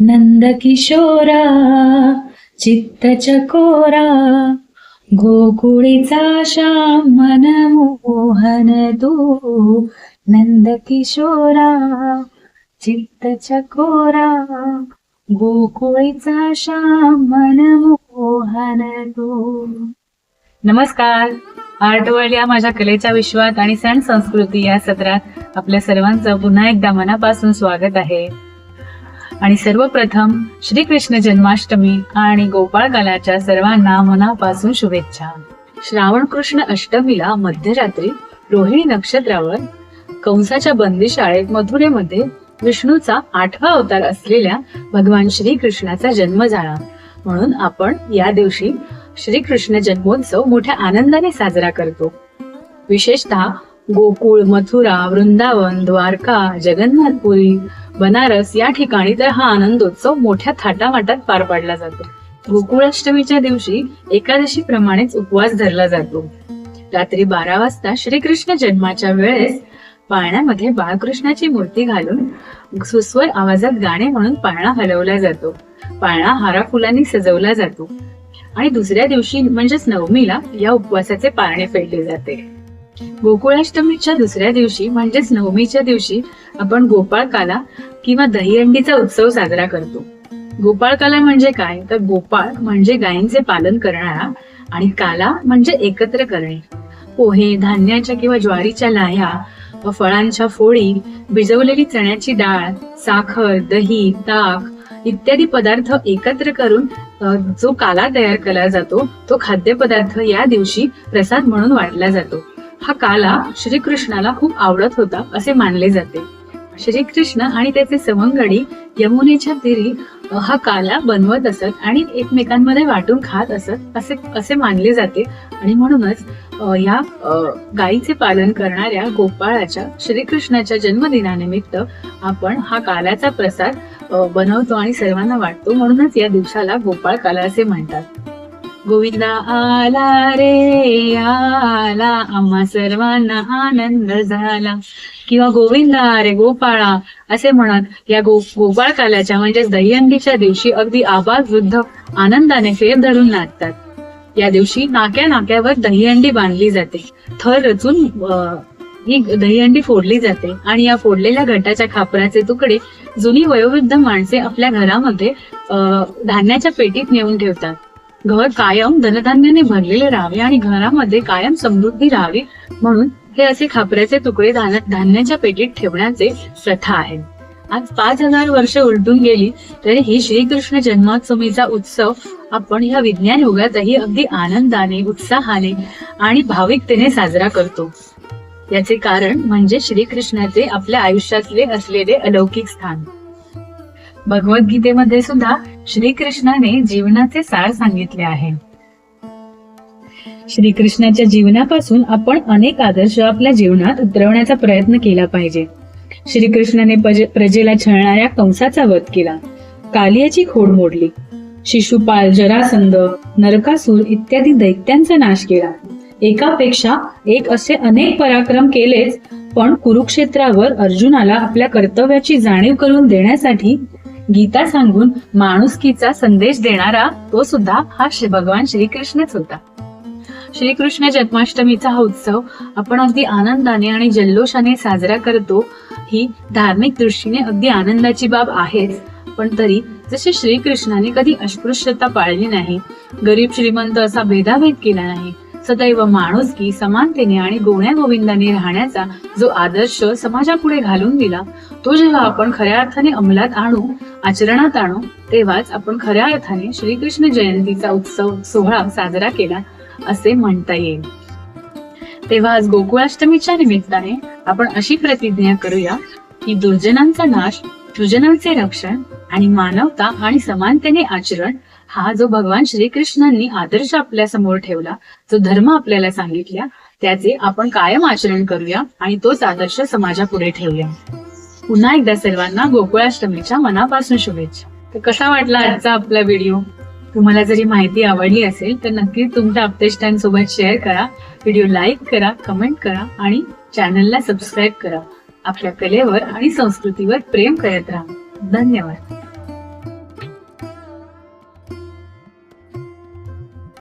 नंद किशोरा चित्त चकोरा गोकुळीचा श्याम मनमोहन तू नंद किशोरा चित्त चकोरा गोकुळीचा श्याम मनमोहन तू. नमस्कार. आर्ट वर्ल्ड या माझ्या कलेच्या विश्वात आणि सण संस्कृती या सत्रात आपल्या सर्वांचं पुन्हा एकदा मनापासून स्वागत आहे. आणि सर्वप्रथम श्रीकृष्ण जन्माष्टमी आणि गोपाळकालाच्या सर्वांना मनापासून शुभेच्छा. श्रावण कृष्ण अष्टमीला मध्यरात्री रोहिणी नक्षत्रावर कंसाच्या बंदीशाळेत मथुरेमध्ये विष्णूचा आठवा अवतार असलेल्या भगवान श्रीकृष्णाचा जन्म झाला. म्हणून आपण या दिवशी श्रीकृष्ण जन्मोत्सव मोठ्या आनंदाने साजरा करतो. विशेषतः गोकुळ मथुरा वृंदावन द्वारका जगन्नाथपुरी बनारस या ठिकाणी तर हा आनंदोत्सव मोठ्या थाटामाटात पार पाडला जातो. गोकुळाष्टमीच्या दिवशी एकादशी प्रमाणेच उपवास धरला जातो. रात्री बारा वाजता श्रीकृष्ण जन्माच्या वेळेस पाळण्यामध्ये बाळकृष्णाची मूर्ती घालून सुस्वर आवाजात गाणे म्हणून पाळणा हलवला जातो. पाळणा हारा फुलांनी सजवला जातो. आणि दुसऱ्या दिवशी म्हणजेच नवमीला या उपवासाचे पाळणे फेडले जाते. गोकुळाष्टमीच्या दुसऱ्या दिवशी म्हणजेच नवमीच्या दिवशी आपण गोपाळकाला किंवा दहीहंडीचा उत्सव साजरा करतो. गोपाळकाला म्हणजे काय? तर गोपाळ म्हणजे गायींचे पालन करणारा आणि काला म्हणजे एकत्र करणे. पोहे धान्याच्या किंवा ज्वारीच्या लाह्या व फळांच्या फोडी भिजवलेली चण्याची डाळ साखर दही ताक इत्यादी पदार्थ एकत्र करून जो काला तयार केला जातो तो खाद्यपदार्थ या दिवशी प्रसाद म्हणून वाटला जातो. हा काला श्रीकृष्णाला खूप आवडत होता असे मानले जाते. श्रीकृष्ण आणि त्याचे सवंगडी यमुनेच्या तीरी हा काला बनवत असत आणि एकमेकांमध्ये वाटून खात असत असे असे मानले जाते. आणि म्हणूनच या गायीचे पालन करणाऱ्या गोपाळाच्या श्रीकृष्णाच्या जन्मदिनानिमित्त आपण हा काल्याचा प्रसाद बनवतो आणि सर्वांना वाटतो. म्हणूनच या दिवसाला गोपाळ काला असे म्हणतात. गोविंदा आला रे आला. आम्हा सर्वांना आनंद झाला. किंवा गोविंदा रे गोपाळा असे म्हणत या गो गोपाळ म्हणजेच दहीहंडीच्या दिवशी अगदी आबाद वृद्ध आनंदाने फेर धरून नाचतात. या दिवशी नाक्या नाक्यावर दहीहंडी बांधली जाते. थर रचून ही दहीहंडी फोडली जाते. आणि या फोडलेल्या घटाच्या खापराचे तुकडे जुनी वयोवृद्ध माणसे आपल्या घरामध्ये धान्याच्या पेटीत नेऊन ठेवतात. घर कायम धनधान्याने भरलेले राहावे आणि घरामध्ये कायम समृद्धी राहावी म्हणून हे असे खापऱ्याचे तुकडे धान्याच्या पेटीत ठेवण्याचे प्रथा आहे. आज पाच हजार वर्ष उलटून गेली तरी ही श्रीकृष्ण जन्माष्टमीचा उत्सव आपण या विज्ञान युगातही अगदी आनंदाने उत्साहाने आणि भाविकतेने साजरा करतो. याचे कारण म्हणजे श्रीकृष्णाचे आपल्या आयुष्यातले असलेले अलौकिक स्थान. भगवद्गीतेमध्ये सुद्धा श्रीकृष्णाने जीवनाचे सार सांगितले आहे. श्रीकृष्णाच्या जीवनापासून आपण अनेक आदर्श आपल्या जीवनात उतरवण्याचा प्रयत्न केला पाहिजे. श्रीकृष्णाने प्रजेला छळणाऱ्या कंसाचा वध केला. कालियाची खोड मोडली. शिशुपाल जरासंध नरकासूर इत्यादी दैत्यांचा नाश केला. एकापेक्षा एक असे अनेक पराक्रम केलेच पण कुरुक्षेत्रावर अर्जुनाला आपल्या कर्तव्याची जाणीव करून देण्यासाठी गीता सांगून माणुसकीचा संदेश देणारा तो सुद्धा हा श्री भगवान श्रीकृष्णच होता. श्रीकृष्ण जन्माष्टमीचा हा उत्सव आपण अगदी आनंदाने आणि जल्लोषाने साजरा करतो ही धार्मिक दृष्टीने अगदी आनंदाची बाब आहेच. पण तरी जसे श्रीकृष्णाने कधी अस्पृश्यता पाळली नाही गरीब श्रीमंत असा भेदाभेद केला नाही सदैव माणुसकी समानतेने आणि गोण्या गोविंदाने राहण्याचा जो आदर्श समाजापुढे घालून दिला तो जेव्हा आपण खऱ्या अर्थाने अंमलात आणू आचरणात आणू तेव्हाच आपण खऱ्या अर्थाने श्रीकृष्ण जयंतीचा उत्सव सोहळा साजरा केला असे म्हणता येईल. तेव्हा आज गोकुळाष्टमीच्या निमित्ताने आपण अशी प्रतिज्ञा करूया की दुर्जनांचा नाश सुजनांचे रक्षण आणि मानवता आणि समानतेने आचरण हा जो भगवान श्रीकृष्णांनी आदर्श आपल्यासमोर ठेवला जो धर्म आपल्याला सांगितला त्याचे आपण कायम आचरण करूया आणि तोच आदर्श समाजापुढे ठेवूया. पुन्हा एकदा सर्वांना गोकुळाष्टमीच्या मनापासून शुभेच्छा. तर कसा वाटला आजचा आपला व्हिडिओ तुम्हाला जरी माहिती आवडली असेल तर नक्कीच तुमच्या आपतेष्टांसोबत शेअर करा. व्हिडिओ लाईक करा कमेंट करा आणि चॅनलला सबस्क्राईब करा. आपल्या कलेवर आणि संस्कृतीवर प्रेम करत राहा. धन्यवाद.